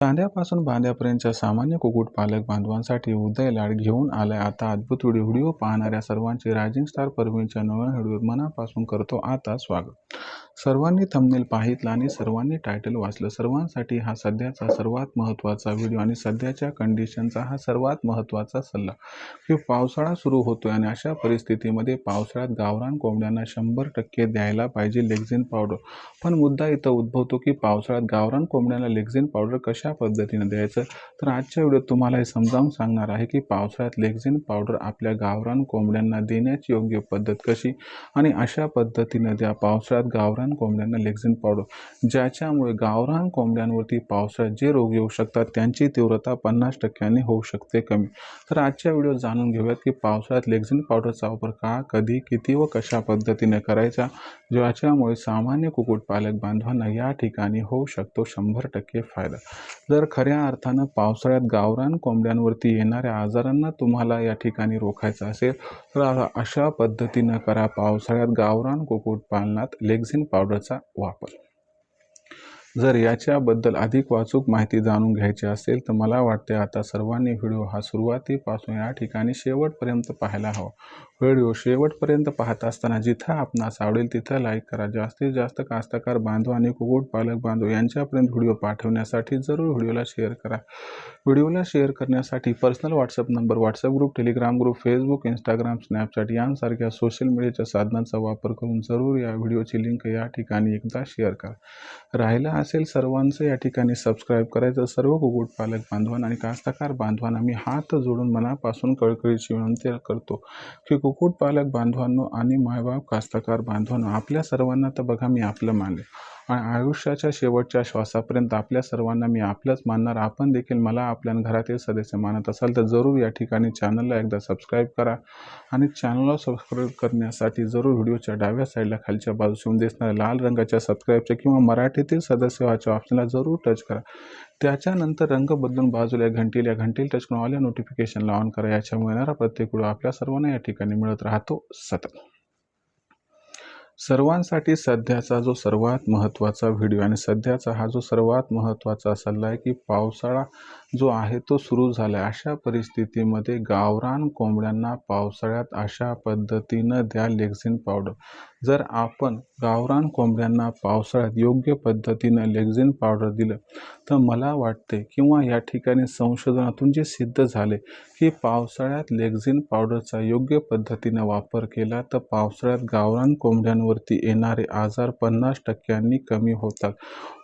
कांद्यापासून बांध्यापर्यंतच्या सामान्य कुक्कुटपालक बांधवांसाठी उदय लाड घेऊन आलाय. आता अद्भुत व्हिडिओ व्हिडिओ पाहणाऱ्या सर्वांचे रायझिंग स्टार परवीनच्या नव्या व्हिडिओ मनापासून करतो आता स्वागत. सर्वांनी थंबनेल पाहितला आणि सर्वांनी टायटल वाचलं. सर्वांसाठी हा सध्याचा सर्वात महत्त्वाचा व्हिडिओ आणि सध्याच्या कंडिशनचा हा सर्वात महत्त्वाचा सल्ला. की पावसाळा सुरू होतोय आणि अशा परिस्थितीमध्ये पावसाळ्यात गावरान कोंबड्यांना शंभर टक्के द्यायला पाहिजे लेक्झिन पावडर पण मुद्दा इथं उद्भवतो की पावसाळ्यात गावरान कोंबड्यांना लेक्झिन पावडर कशा पद्धतीनं द्यायचं? तर आजच्या व्हिडिओत तुम्हाला हे समजावून सांगणार आहे की पावसाळ्यात लेक्झिन पावडर आपल्या गावरान कोंबड्यांना देण्याची योग्य पद्धत कशी? आणि अशा पद्धतीनं द्या पावसाळ्यात गावरान कोंबड्यांना लेक्झिन पावडर. ज्याच्यामुळे गावरान कोंबड्यांवरती पावसाळ्यात जे रोग येऊ शकतात त्यांची तीव्रता पन्नास टक्क्यांनी होऊ शकते कमी. तर आजच्या व्हिडिओ जाणून घेऊयात की पावसाळ्यात लेक्झिन पावडरचा वापर का कधी किती व कशा पद्धतीने करायचा? ज्याच्यामुळे सामान्य कुक्कुटपालक बांधवांना या ठिकाणी होऊ शकतो शंभर टक्के फायदा. जर खऱ्या अर्थानं पावसाळ्यात गावरान कोंबड्यांवरती येणाऱ्या आजारांना तुम्हाला या ठिकाणी रोखायचं असेल तर अशा पद्धतीनं करा पावसाळ्यात गावरान कुक्कुटपालनात लेक्झिन पावडरचा वापर. जर याच्याबद्दल अधिक वाचूक माहिती जाणून घ्यायची असेल तर मला वाटते आता सर्वांनी व्हिडिओ हा सुरुवातीपासून या ठिकाणी शेवटपर्यंत पाहायला हवा. व्हिडिओ शेवटपर्यंत पाहत असताना जिथं आपणास आवडेल तिथं लाईक करा. जास्तीत जास्त कास्तकार बांधव आणि कुक्कुटपालक बांधव यांच्यापर्यंत व्हिडिओ पाठवण्यासाठी जरूर व्हिडिओला शेअर करा. व्हिडिओला शेअर करण्यासाठी personal WhatsApp number WhatsApp group Telegram group Facebook Instagram Snapchat यांसारख्या सोशल मीडियाच्या साधनांचा वापर करून जरूर या व्हिडिओची लिंक या ठिकाणी एकदा शेअर करा. राहिला असेल सर्वांचं या ठिकाणी सबस्क्राईब करायचं. सर्व कुक्कुटपालक बांधवांना आणि कास्तकार बांधवांना मी हात जोडून मनापासून कळकळीची विनंती करतो की कुक्कुटपालक बांधवांनो आणि मायबाप कास्तकार बांधवांनो आपल्या सर्वांना तर बघा मी आपलं मानले. आयुष्याच्या शेवटच्या श्वासापर्यंत आपल्या सर्वांना मी आपलंच मानणार. आपण देखील मला आपल्या घरातील सदस्य मानत असाल तर जरूर या ठिकाणी चॅनलला एकदा सबस्क्राईब करा आणि चॅनलला सबस्क्राईब करण्यासाठी जरूर व्हिडिओच्या डाव्या साईडला खालच्या बाजूस येऊन दिसणाऱ्या लाल रंगाच्या सबस्क्राईबच्या किंवा मराठीतील सदस्य व्हायच्या ऑप्शनला जरूर टच करा. त्याच्यानंतर रंग बदलून बाजूला या घंटीला या घंटीला टच करून ऑल या नोटिफिकेशनला ऑन करा. याच्यामुळे येणारा प्रत्येक व्हिडिओ आपल्या सर्वांना या ठिकाणी मिळत राहतो. सतत. सर्वांसाठी सध्याचा जो सर्वात महत्त्वाचा व्हिडिओ आणि सध्याचा हा जो सर्वात महत्त्वाचा सल्ला आहे की पावसाळा जो आहे तो सुरू झाला आहे अशा परिस्थितीमध्ये गावरान कोंबड्यांना पावसाळ्यात अशा पद्धतीनं द्या लेक्झिन पावडर. जर आपण गावरान कोंबड्यांना पावसाळ्यात योग्य पद्धतीनं लेक्झिन पावडर दिलं तर मला वाटते किंवा या ठिकाणी संशोधनातून जे सिद्ध झाले की पावसाळ्यात लेक्झिन पावडरचा योग्य पद्धतीनं वापर केला तर पावसाळ्यात गावरान कोंबड्यांवरती येणारे आजार पन्नास टक्क्यांनी कमी होतात.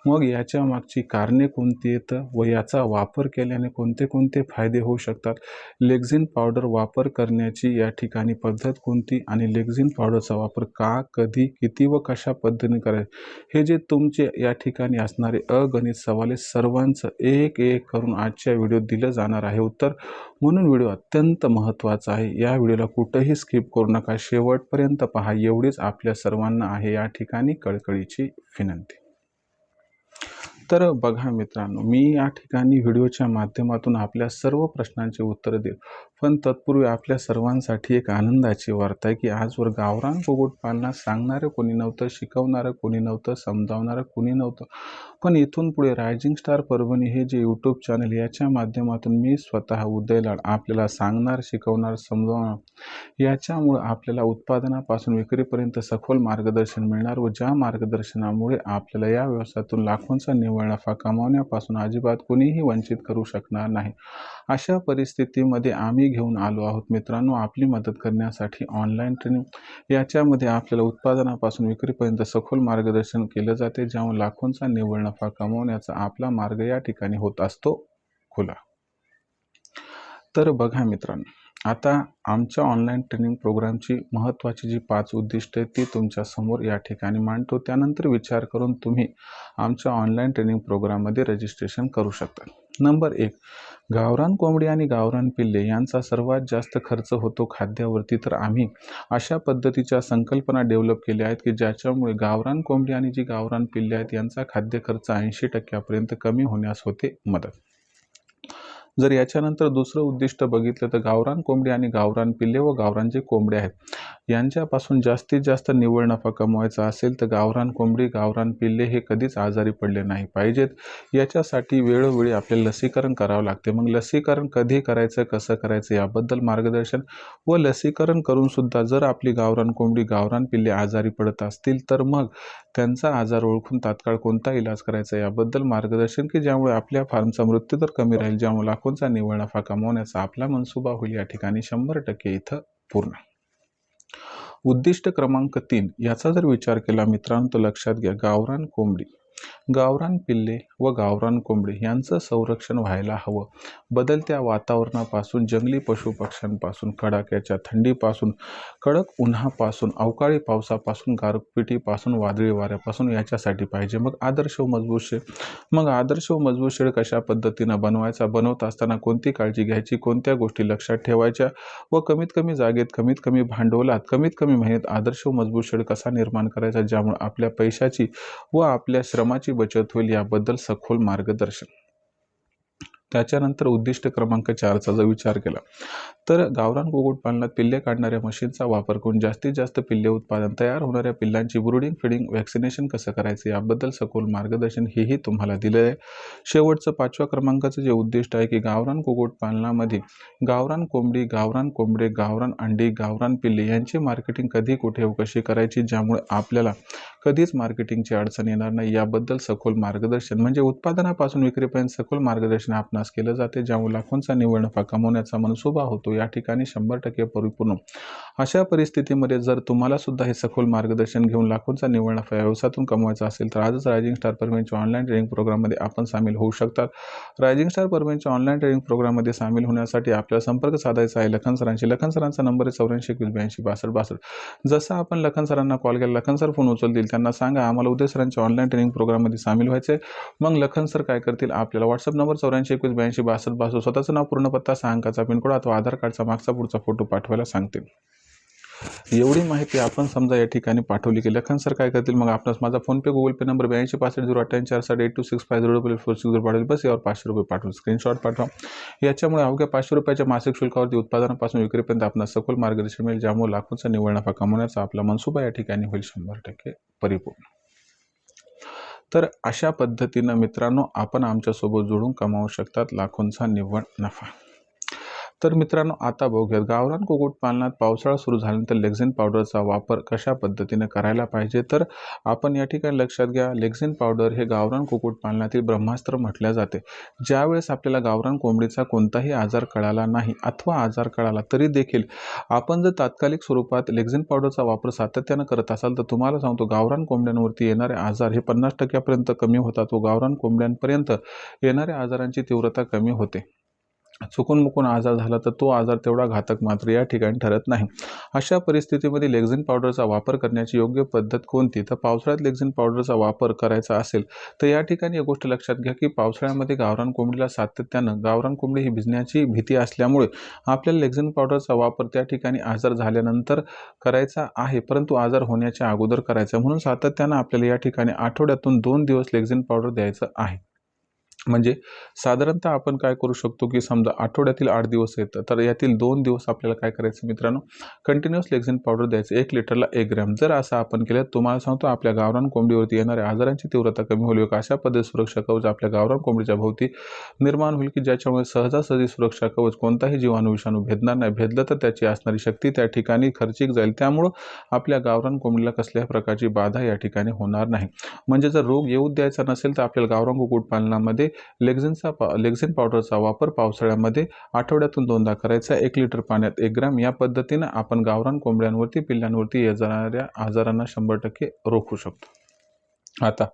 मग याच्या मागची कारणे कोणती आहेत व याचा वापर केल्याने कोणते कोणते फायदे होऊ शकतात? लेक्झिन पावडर वापर करण्याची या ठिकाणी पद्धत कोणती आणि लेक्झिन पावडरचा वापर का कधी किती व कशा पद्धतीने करायचे? हे जे तुमचे या ठिकाणी असणारे अगणित सवाल आहे सर्वांचं एक एक करून आजच्या व्हिडिओत दिलं जाणार आहे उत्तर. म्हणून व्हिडिओ अत्यंत महत्त्वाचा आहे. या व्हिडिओला कुठंही स्किप करू नका. शेवटपर्यंत पहा एवढीच आपल्या सर्वांना आहे या ठिकाणी कळकळीची विनंती. तर बघा मित्रांनो मी या ठिकाणी व्हिडिओच्या माध्यमातून आपल्या सर्व प्रश्नांची उत्तरं देईल. पण तत्पूर्वी आपल्या सर्वांसाठी एक आनंदाची वार्ता आहे की आजवर गावरान कुक्कुटपालनात सांगणारं कोणी नव्हतं शिकवणारं कोणी नव्हतं समजावणारं कोणी नव्हतं. पण इथून पुढे रायझिंग स्टार परभणी हे जे यूट्यूब चॅनल याच्या माध्यमातून मी स्वतः उदय लाड आपल्याला सांगणार शिकवणार समजावणार याच्यामुळं आपल्याला उत्पादनापासून विक्रीपर्यंत सखोल मार्गदर्शन मिळणार व ज्या मार्गदर्शनामुळे आपल्याला या व्यवसायातून लाखोंचा निव्वळ नफा कमावण्यापासून अजिबात कोणीही वंचित करू शकणार नाही. अशा परिस्थितीमध्ये आम्ही घेऊन आलो आहोत मित्रांनो आपली मदत करण्यासाठी ऑनलाईन ट्रेनिंग याच्यामध्ये आपल्याला उत्पादनापासून विक्रीपर्यंत सखोल मार्गदर्शन केलं जाते ज्यामुळे लाखोंचा निव्वळ नफा कमवण्याचा आपला मार्ग या ठिकाणी होत असतो. खुला. तर बघा मित्रांनो आता आमच्या ऑनलाईन ट्रेनिंग प्रोग्रामची महत्त्वाची जी पाच उद्दिष्ट आहेत ती तुमच्यासमोर या ठिकाणी मांडतो. त्यानंतर विचार करून तुम्ही आमच्या ऑनलाईन ट्रेनिंग प्रोग्राममध्ये रजिस्ट्रेशन करू शकता. नंबर एक गावरान कोंबडी आणि गावरान पिल्ले यांचा सर्वात जास्त खर्च होतो खाद्यावरती. तर आम्ही अशा पद्धतीच्या संकल्पना डेव्हलप केल्या आहेत की ज्याच्यामुळे गावरान कोंबडी आणि जी गावरान पिल्ले आहेत यांचा खाद्य खर्च ऐंशी टक्क्यापर्यंत कमी होण्यास होते मदत. जर याच्यानंतर दुसरं उद्दिष्ट बघितलं तर गावरान कोंबडी आणि गावरान पिल्ले व गावरान जे कोंबडे आहेत यांच्यापासून जास्तीत जास्त निव्वळ नफा कमवायचा असेल तर गावरान कोंबडी गावरान पिल्ले हे कधीच आजारी पडले नाही पाहिजेत. याच्यासाठी वेळोवेळी आपल्याला लसीकरण करावं लागते. मग लसीकरण कधी करायचं कसं करायचं याबद्दल मार्गदर्शन व लसीकरण करूनसुद्धा जर आपली गावरान कोंबडी गावरान पिल्ले आजारी पडत असतील तर मग त्यांचा आजार ओळखून तात्काळ कोणता इलाज करायचा याबद्दल मार्गदर्शन की ज्यामुळे आपल्या फार्मचा मृत्यू तर कमी राहील ज्यामुळे लाखोंचा निव्वळ नफा कमवण्याचा आपला मनसुबा होईल. या ठिकाणी शंभर टक्के इथं पूर्ण. उद्दिष्ट क्रमांक तीन याचा जर विचार केला मित्रांनो तर लक्षात घ्या गावरान कोंबडी. गावरान पिल्ले व गावरान कोंबडी यांचं संरक्षण व्हायला हवं. बदलत्या वातावरणापासून जंगली पशुपक्ष्यांपासून कडाक्याच्या थंडीपासून कडक उन्हापासून अवकाळी पावसापासून गारपिटीपासून वादळी वाऱ्यापासून याच्यासाठी पाहिजे. मग आदर्श व मजबूत शेड. मग आदर्श व मजबूत शेड कशा पद्धतीनं बनवायचा? बनवत असताना कोणती काळजी घ्यायची? कोणत्या गोष्टी लक्षात ठेवायच्या? व कमीत कमी जागेत कमीत कमी भांडवलात कमीत कमी महिन्यात आदर्श व मजबूत शेड कसा निर्माण करायचा? ज्यामुळे आपल्या पैशाची व आपल्या श्रम श्रमाची बचत होईल याबद्दल सखोल मार्गदर्शन. त्याच्यानंतर उद्दिष्ट क्रमांक चारचा जर विचार केला तर गावरान कुक्कुटपालनात पिल्ले काढणाऱ्या मशीनचा वापर करून जास्तीत जास्त पिल्ले उत्पादन तयार होणाऱ्या पिल्लांची ब्रुडिंग फिडिंग वॅक्सिनेशन कसं करायचं याबद्दल सखोल मार्गदर्शन हेही तुम्हाला दिलं आहे शेवटचं पाचव्या क्रमांकाचं जे उद्दिष्ट आहे की गावरान कुक्कुटपालनामध्ये गावरान कोंबडी गावरान कोंबडे गावरान अंडी गावरान पिल्ले यांची मार्केटिंग कधी कुठे व कशी करायची ज्यामुळे आपल्याला कधीच मार्केटिंगची अडचण येणार नाही. याबद्दल सखोल मार्गदर्शन म्हणजे उत्पादनापासून विक्रीपर्यंत सखोल मार्गदर्शन आपणास केलं जाते ज्यामुळे लाखोंचा निव्वळ नफा कमवण्याचा मनसुबा होतो. या ठिकाणी शंभर टक्के परिपूर्ण अशा परिस्थितीमध्ये जर तुम्हाला सुद्धा हे सखोल मार्गदर्शन घेऊन लाखोंचा निव्वळ नफा व्यवसायातून कमवायचा असेल तर आजच रायझिंग स्टार परमेंटच्या ऑनलाईन ट्रेनिंग प्रोग्राममध्ये आपण सामील होऊ शकतात. रायझिंग स्टार परमेंटच्या ऑनलाईन ट्रेनिंग प्रोग्राममध्ये सामील होण्यासाठी आपल्याला संपर्क साधायचा आहे लखन सरांशी. लखन सरांचा नंबर आहे चौऱ्याऐंशी एकवीस ब्याऐंशी बासष्ट बासष्ट. जसं आपण लखन सरांना कॉल केला लखन सर फोन उचलतील. त्यांना सांगा आम्हाला उदय सरांच्या ऑनलाईन ट्रेनिंग प्रोग्राममध्ये सामील व्हायचं आहे मग लखन सर काय करतील? आपल्याला व्हॉट्सअप नंबर चौऱ्याऐंशी एकवीस ब्याऐंशी बासष्ट बासष्ट. स्वतःचं नाव पूर्ण पत्ता सहा अंकाचा पिनकोड अथवा आधार कार्डचा मागचा पुढचा फोटो पाठवायला सांगतील. एवढी माहिती आपण समजा या ठिकाणी पाठवली की लखन सर काय करतील? मग आपणास माझा फोनपे गुगल पे नंबर ब्याऐंशी पासष्ट झिरो अठ्ठ्याऐंशी चार साठ eight two six five zero double four six zero पाठवली बस यावर पाचशे रुपये पाठवून स्क्रीनशॉट पाठवा. याच्यामुळे अवघ्या पाचशे रुपयाच्या मासिक शुल्कावरती उत्पादनापासून विक्रीपर्यंत आपणास सखोल मार्गदर्शन मिळेल ज्यामुळे लाखोंचा निव्वळ नफा कमवण्याचा आपला मनसुबा या ठिकाणी होईल शंभर टक्के परिपूर्ण. तर अशा पद्धतीनं मित्रांनो आपण आमच्यासोबत जोडून कमावू शकतात लाखोंचा निव्वळ नफा. तर मित्रांनो आता बघूयात. गावरान कुक्कुटपालनात पावसाळा सुरू झाल्यानंतर लेक्झिन पावडरचा वापर कशा पद्धतीने करायला पाहिजे? तर आपण या ठिकाणी लक्षात घ्या लेक्झिन पावडर हे गावरान कुक्कुटपालनातील ब्रह्मास्त्र म्हटल्या जाते. ज्यावेळेस आपल्याला गावरान कोंबडीचा कोणताही आजार कळाला नाही अथवा आजार कळाला तरी देखील आपण जर तात्कालिक स्वरूपात लेक्झिन पावडरचा वापर सातत्यानं करत असाल तर तुम्हाला सांगतो गावरान कोंबड्यांवरती येणारे आजार हे पन्नास टक्क्यापर्यंत कमी होतात व गावरान कोंबड्यांपर्यंत येणाऱ्या आजारांची तीव्रता कमी होते. चुकून मुकून आजार झाला तर तो आजार तेवढा घातक मात्र या ठिकाणी ठरत नाही. अशा परिस्थितीमध्ये लेक्झिन पावडरचा वापर करण्याची योग्य पद्धत कोणती? तर पावसाळ्यात लेक्झिन पावडरचा वापर करायचा असेल तर या ठिकाणी एक गोष्ट लक्षात घ्या की पावसाळ्यामध्ये गावरान कोंबडीला सातत्यानं गावरान कोंबडी ही भिजण्याची भीती असल्यामुळे आपल्याला लेक्झिन पावडरचा वापर त्या ठिकाणी आजार झाल्यानंतर करायचा आहे परंतु आजार होण्याच्या अगोदर करायचा म्हणून सातत्यानं आपल्याला या ठिकाणी आठवड्यातून दोन दिवस लेक्झिन पावडर द्यायचं आहे. म्हणजे साधारणतः आपण काय करू शकतो की समजा आठवड्यातील आठ दिवस येतं तर यातील दोन दिवस आपल्याला काय करायचं मित्रांनो? कंटिन्युअस लेक्झिन पावडर द्यायचं. एक लिटरला एक ग्रॅम. जर असं आपण केलं तुम्हाला सांगतो आपल्या गावरान कोंबडीवरती येणाऱ्या आजारांची तीव्रता कमी होईल का अशा पद्धती सुरक्षा कवच आपल्या गावरान कोंबडीच्या भोवती निर्माण होईल की ज्याच्यामुळे सहजासहजी सुरक्षा कवच कोणताही जीवाणू विषाणू भेदणार नाही. भेदलं तर त्याची असणारी शक्ती त्या ठिकाणी खर्चिक जाईल. त्यामुळं आपल्या गावरान कोंबडीला कसल्याही प्रकारची बाधा या ठिकाणी होणार नाही. म्हणजे जर रोग येऊ द्यायचा नसेल तर आपल्याला गावरान कुक्कुटपालनामध्ये लेक्झिनचा पा लेक्झिन पावडरचा वापर पावसाळ्यामध्ये आठवड्यातून दोनदा करायचा. एक लिटर पाण्यात एक ग्रॅम. या पद्धतीनं आपण गावरान कोंबड्यांवरती पिल्लांवरती येणाऱ्या आजारांना शंभर टक्के रोखू शकतो. आता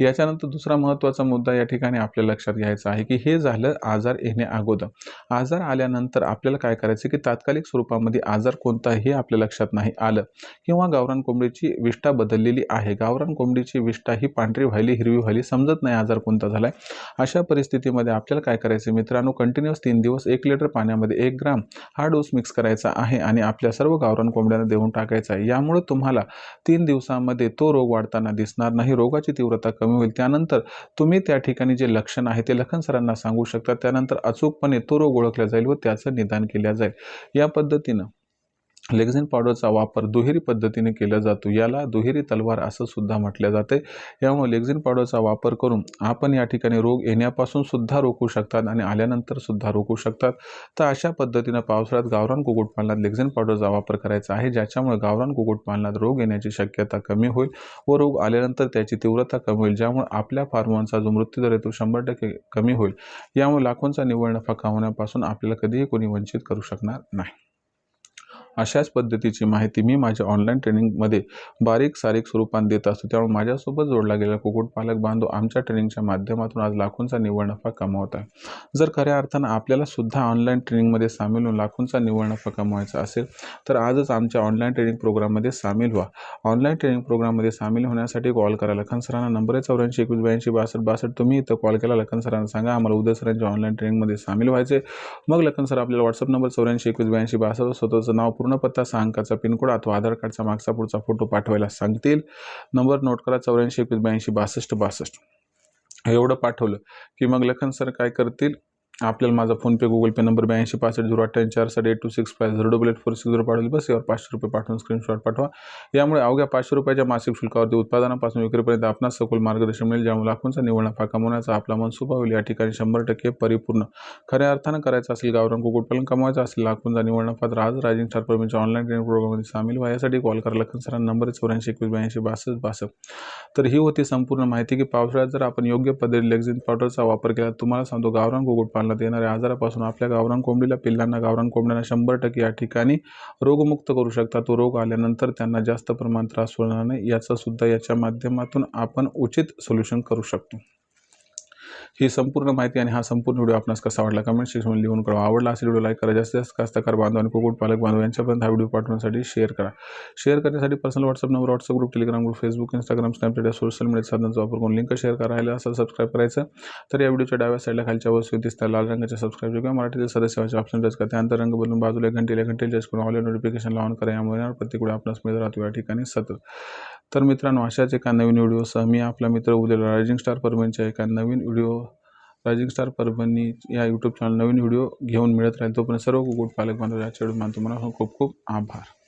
याच्यानंतर दुसरा महत्त्वाचा मुद्दा या ठिकाणी आपल्या लक्षात घ्यायचा आहे की हे झालं आजार येणे अगोदर. आजार आल्यानंतर आपल्याला काय करायचं की तात्कालिक स्वरूपामध्ये आजार कोणता हे आपल्या लक्षात नाही आलं. किंवा गावरान कोंबडीची विष्ठा बदललेली आहे. गावरान कोंबडीची विष्ठा ही पांढरी व्हायली हिरवी व्हायली समजत नाही आजार कोणता झाला आहे अशा परिस्थितीमध्ये आपल्याला काय करायचं मित्रांनो? कंटिन्युअस तीन दिवस एक लिटर पाण्यामध्ये एक ग्राम हा डोस मिक्स करायचा आहे आणि आपल्या सर्व गावरान कोंबड्यांना देऊन टाकायचा आहे. यामुळे तुम्हाला तीन दिवसामध्ये तो रोग वाढताना दिसणार नाही. रोगाची तीव्रता कमी होईल. त्यानंतर तुम्ही त्या ठिकाणी जे लक्षण आहे ते लखन सरांना सांगू शकता. त्यानंतर अचूकपणे तो रोग ओळखला जाईल व त्याचं निदान केल्या जाईल. या पद्धतीनं लेक्झिन पावडरचा वापर दुहेरी पद्धतीने केला जातो. याला दुहेरी तलवार असं सुद्धा म्हटलं जाते. यामुळे लेक्झिन पावडरचा वापर करून आपण या ठिकाणी रोग येण्यापासून सुद्धा रोखू शकतात आणि आल्यानंतर सुद्धा रोखू शकतात. तर अशा पद्धतीनं पावसाळ्यात गावरान कुक्कुटपालनात लेक्झिन पावडरचा वापर करायचा आहे ज्याच्यामुळे गावरान कुक्कुटपालनात रोग येण्याची शक्यता कमी होईल व रोग आल्यानंतर त्याची तीव्रता कमी होईल ज्यामुळे आपल्या फार्मांचा जो मृत्यूदर आहे तो शंभर टक्के कमी होईल. यामुळे लाखोंचा निव्वळ नफा होण्यापासून आपल्याला कधीही कोणी वंचित करू शकणार नाही. अशाच पद्धतीची माहिती मी माझ्या ऑनलाईन ट्रेनिंगमध्ये बारीक सारीक स्वरूपात देत असतो. त्यामुळे माझ्यासोबत जोडला गेलेला कुक्कुटपालक बांधव आमच्या ट्रेनिंगच्या माध्यमातून आज लाखोंचा निव्वळ नफा कमवत आहे. जर खऱ्या अर्थानं आपल्याला सुद्धा ऑनलाईन ट्रेनिंगमध्ये सामील होऊन लाखोंचा निव्वळ नफा कमवायचा असेल तर आजच आमच्या ऑनलाईन ट्रेनिंग प्रोग्राममध्ये सामील व्हा. ऑनलाईन ट्रेनिंग प्रोग्राममध्ये सामील होण्यासाठी कॉल करा. लखन सरांना नंबर आहे चौऱ्याऐंशी एकवीस ब्याऐंशी बासष्ट बासष्ट. तुम्ही इथं कॉल केला लखन सरांना सांगा. आम्हाला उद्या सरांच्या ऑनलाईन ट्रेनिंगमध्ये सामील व्हायचे मग लखन सर आपल्याला व्हॉट्सअप नंबर चौऱ्याऐंशी एकवीस ब्याऐंशी बासष्ट स्वतःचं नाव पूर्ण पत्ता सहा अंकाचा पिनकोड अथवा आधार कार्डचा मागचा पुढचा फोटो पाठवायला सांगतील. नंबर नोट करा चौऱ्याऐंशी एकवीस ब्याऐंशी बासष्ट बासष्ट. एवढं पाठवलं की मग लखन सर काय करतील? आपल्याला माझा फोनपे गुगल पे नंबर ब्याऐंशी पासष्ट झिरो अठ्ठ्याऐंशी चार साडे eight two six five zero double eight four six zero पाठवली बस. यावर पाचशे रुपये पाठवून स्क्रीनशॉट पाठवा. यामुळे अवघ्या पाचशे रुपयाच्या मासिक शुल्कावरती उत्पादनापासून विक्रीपर्यंत आपणास सखोल मार्गदर्शन मिळेल ज्यामुळे लाखोंचा निवड नफा कमवण्याचा आपला मनसुबा होईल. या ठिकाणी शंभर टक्के परिपूर्ण. खऱ्या अर्थानं करायचं असेल गावरान कुक्कुटपालन कमवायचं असेल लाखोंचा निवड नफा तर आज राजिंग स्टार परमीच्या ऑनलाईन ट्रेनिंग प्रोग्राममध्ये सामील व्हा. यासाठी कॉल करा. लखन सरांना नंबर चौऱ्याऐंशी एकवीस ब्याऐंशी बासष्ट बासष्ट. तर ही होती संपूर्ण माहिती की पावसाळ्यात जर आपण योग्य पद्धतीने लेक्झिन पावडरचा वापर केला तुम्हाला सांगतो गावरान कुक्कुटपालनात येणाऱ्या आजारापासून आपल्या गावरान कोंबडीला पिल्लांना गावरान कोंबड्यांना शंभर टक्के या ठिकाणी रोगमुक्त करू शकता. तो रोग आल्यानंतर त्यांना जास्त प्रमाणात त्रास होणार नाही. याचा सुद्धा याच्या माध्यमातून आपण उचित सोल्युशन करू शकतो. ही संपूर्ण माहिती आणि हा संपूर्ण व्हिडिओ आपणास कसा आवडला कमेंट सेक्शनमध्ये लिहून कळवा. आवडला असेल व्हिडिओ लाईक करा. जास्तीत जास्त कास्तकार बांधव आणि कुक्कुटपालक बांधव यांच्यापर्यंत हा व्हिडिओ पाठवण्यासाठी शेअर करा. शेअर करण्यासाठी personal WhatsApp number WhatsApp group Telegram group Facebook Instagram Snapchat या सोशल मीडिया साधनांचा वापर करून लिंक शेअर करायला असेल सबस्क्राईब करायचं तर या व्हिडिओच्या डाव्या साईडला खालच्या वस्तू दिसतात लाल रंगाच्या सबस्क्राईब किंवा मराठीतील सदस्याचे ऑप्शन टच करा. त्यानंतर रंग बदलून बाजूला घंटेला घंटेला टच करून ऑनलाईन नोटिफिकेशन ऑन करा. यामुळे प्रत्येक वेळी आपणास मिळत राहतो. या ठिकाणी सतत. तर मित्रांनो अशाच एका नवीन व्हिडिओसह मी आपला मित्र उद्याला रायझिंग स्टार परमेंटच्या एका नवीन व्हिडिओ रायझिंग स्टार परभणी या यूट्यूब चॅनल नवीन व्हिडिओ घेऊन मिळत राहील तोपर्यंत सर्व कुक्कुट पालक बांधव या मानतो मला खूप खूप आभार.